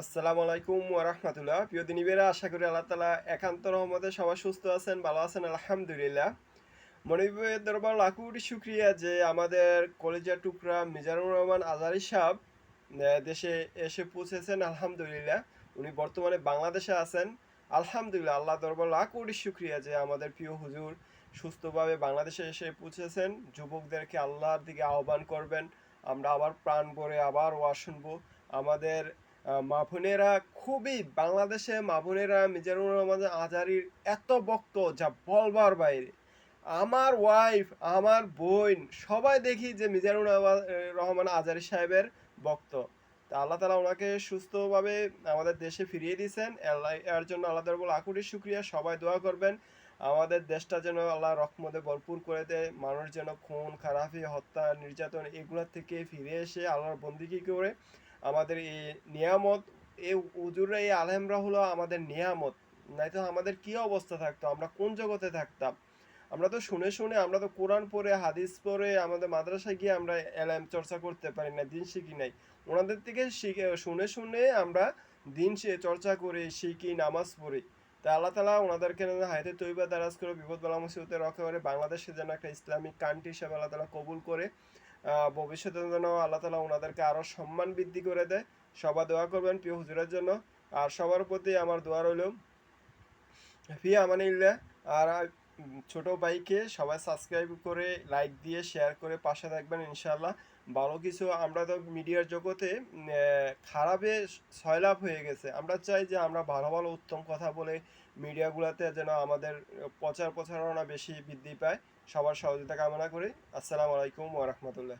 আসসালামু আলাইকুম ওরহমতুল্লাহ প্রিয় দিনীবেরা আশা করি আল্লাহ তালা একান্ত রহমতে সবাই সুস্থ আছেন, ভালো আছেন, আলহামদুলিল্লাহ। মনিবের দরবার লাখো কোটি শুক্রিয়া যে আমাদের কলেজের টুকরা মিজানুর রহমান আজারি সাহেব দেশে এসে পৌঁছেছেন, আলহামদুলিল্লাহ। উনি বর্তমানে বাংলাদেশে আছেন। আলহামদুলিল্লাহ, আল্লাহ দরবার লাখ কোটি শুক্রিয়া যে আমাদের প্রিয় হুজুর সুস্থভাবে বাংলাদেশে এসে পৌঁছেছেন। যুবকদেরকে আল্লাহর দিকে আহ্বান করবেন। আমরা আবার প্রাণ ভরে আবার ওয়াজ শুনব। আমাদের মা বোনেরা খুবই বাংলাদেশে মা বোনেরা মিজানুর রহমান আজারির এত বক্ত যা বলবার বাইরে। আমার ওয়াইফ আমার বোন সবাই দেখি যে মিজানুর রহমান- আজারি সাহেবের বক্ত তা আল্লাহ তালা ওনাকে সুস্থভাবে আমাদের দেশে ফিরিয়ে দিয়েছেন। এর জন্য আল্লাহ তালা আকুরি শুক্রিয়া, সবাই দোয়া করবেন। আমাদের দেশটা যেন আল্লাহ রহমতে ভরপুর করে দেয়। মানুষ যেন খুন, খারাপি, হত্যা, নির্যাতন এগুলোর থেকে ফিরে এসে আল্লাহর বন্দিকি করে আমাদের এই নিয়ামত, এই উজুরা এই আলহেমরা হলো আমাদের নিয়ামত। নয়তো আমাদের কি অবস্থা থাকতো? আমরা কোন জগতে থাকতাম? আমরা তো শুনে শুনে, আমরা তো কোরআন পড়ে, হাদিস পড়ে, আমাদের মাদ্রাসায় গিয়ে আমরা এলএম চর্চা করতে পারি না দিন শিখি নাই। ওনাদের থেকে শিখে, শুনে শুনে আমরা দিন সে- চর্চা করে, শিখি, নামাজ পড়ি। তা আল্লাহ তালা ওনাদেরকে হায়াতে তৈবা দারাজ করে বিপদ বালা মুসিবতে রক্ষা করে, বাংলাদেশে যেন একটা ইসলামিক কান্ট্রি হিসাবে আল্লাহ তালা কবুল করে ভবিষ্যতে যেন আল্লাহ তালা ওনাদেরকে আরও সম্মান বৃদ্ধি করে দেয়। সবাই দোয়া করবেন প্রিয় হুজুরের জন্য। আর সবার প্রতি আমার দোয়া রইল, ফি আমানিল্লা আর ছোট ভাইকে সবাই সাবস্ক্রাইব করে লাইক দিয়ে শেয়ার করে পাশে থাকবেন ইনশাল্লাহ ভালো কিছু আমরা তো মিডিয়ার জগতে খারাপে সয়লাভ হয়ে গেছে। আমরা চাই যে আমরা ভালো ভালো উত্তম কথা বলে মিডিয়াগুলোতে যেন আমাদের প্রচার প্রচারণা বেশি বৃদ্ধি পায়। সবার সহযোগিতা কামনা করি। আসসালামু আলাইকুম ওরহমতুল্লাহ